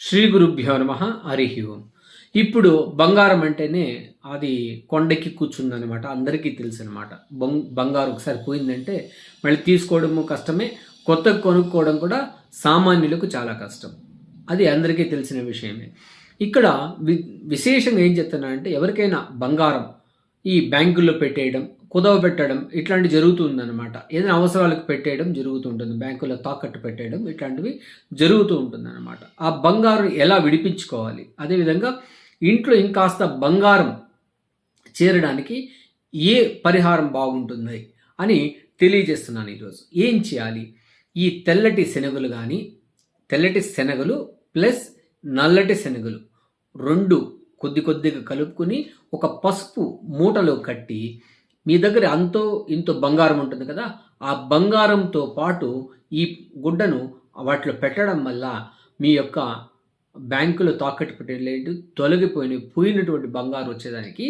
శ్రీ గురుభ్యో నమ హరి ఓం. ఇప్పుడు బంగారం అంటేనే అది కొండకి కూర్చుందనమాట అందరికీ తెలుసు అనమాట బంగారం ఒకసారి పోయిందంటే మళ్ళీ తీసుకోవడము కష్టమే కొత్తగా కొనుక్కోవడం కూడా సామాన్యులకు చాలా కష్టం. అది అందరికీ తెలిసిన విషయమే. ఇక్కడ వి విశేషంగా ఏం చెప్తున్నా అంటే ఎవరికైనా బంగారం ఈ బ్యాంకుల్లో పెట్టేయడం కుదవ పెట్టడం ఇట్లాంటి జరుగుతుందన్నమాట. ఏదైనా అవసరాలకు పెట్టేయడం జరుగుతుంటుంది. బ్యాంకులో తాకట్టు పెట్టేయడం ఇట్లాంటివి జరుగుతూ ఉంటుందన్నమాట. ఆ బంగారం ఎలా విడిపించుకోవాలి? అదేవిధంగా ఇంట్లో ఇంకాస్త బంగారం చేరడానికి ఏ పరిహారం బాగుంటుంది అని తెలియజేస్తున్నాను ఈరోజు. ఏం చేయాలి? ఈ తెల్లటి శనగలు కానీ తెల్లటి శనగలు ప్లస్ నల్లటి శనగలు రెండు కొద్ది కొద్దిగా కలుపుకొని ఒక పసుపు మూటలో కట్టి మీ దగ్గర అంతో ఇంతో బంగారం ఉంటుంది కదా ఆ బంగారంతో పాటు ఈ గుడ్డను వాటిలో పెట్టడం వల్ల మీ యొక్క బ్యాంకులో తాకట్టు పెట్టలేదు తొలగిపోయిన పోయినటువంటి బంగారు వచ్చేదానికి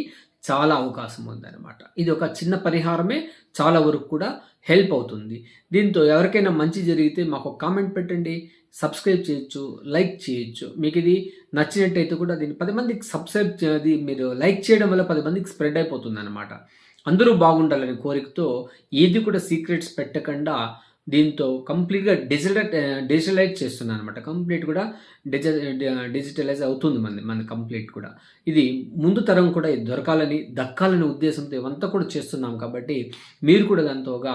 చాలా అవకాశం ఉందన్నమాట. ఇది ఒక చిన్న పరిహారమే చాలా వరకు కూడా హెల్ప్ అవుతుంది. దీంతో ఎవరికైనా మంచి జరిగితే మాకు కామెంట్ పెట్టండి సబ్స్క్రైబ్ చేయొచ్చు లైక్ చేయొచ్చు. మీకు ఇది నచ్చినట్టయితే కూడా దీన్ని పది మందికి సబ్స్క్రైబ్ అది మీరు లైక్ చేయడం వల్ల పది మందికి స్ప్రెడ్ అయిపోతుంది అనమాట అందరూ బాగుండాలని కోరికతో ఏది కూడా సీక్రెట్స్ పెట్టకుండా దీంతో కంప్లీట్గా డిజిటల్ డిజిటలైజ్ చేస్తున్నాను అనమాట కంప్లీట్ కూడా డిజ డిజిటలైజ్ అవుతుంది మన మన కంప్లీట్ కూడా. ఇది ముందు తరం కూడా ఇది దొరకాలని దక్కాలనే ఉద్దేశంతో ఇవంతా కూడా చేస్తున్నాం కాబట్టి మీరు కూడా దాంతోగా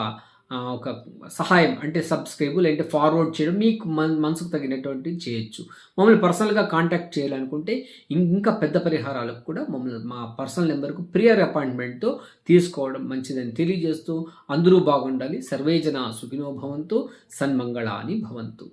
ఒక సహాయం అంటే సబ్స్క్రైబ్ లేదంటే ఫార్వర్డ్ చేయడం మీకు మన మనసుకు తగినటువంటి చేయొచ్చు. మమ్మల్ని పర్సనల్గా కాంటాక్ట్ చేయాలనుకుంటే ఇంకా పెద్ద పరిహారాలకు కూడా మమ్మల్ని మా పర్సనల్ నెంబర్కు ప్రియర్ అపాయింట్మెంట్తో తీసుకోవడం మంచిదని తెలియజేస్తూ అందరూ బాగుండాలి. సర్వేజన సుఖినో భవంతు సన్మంగళాని భవంతు.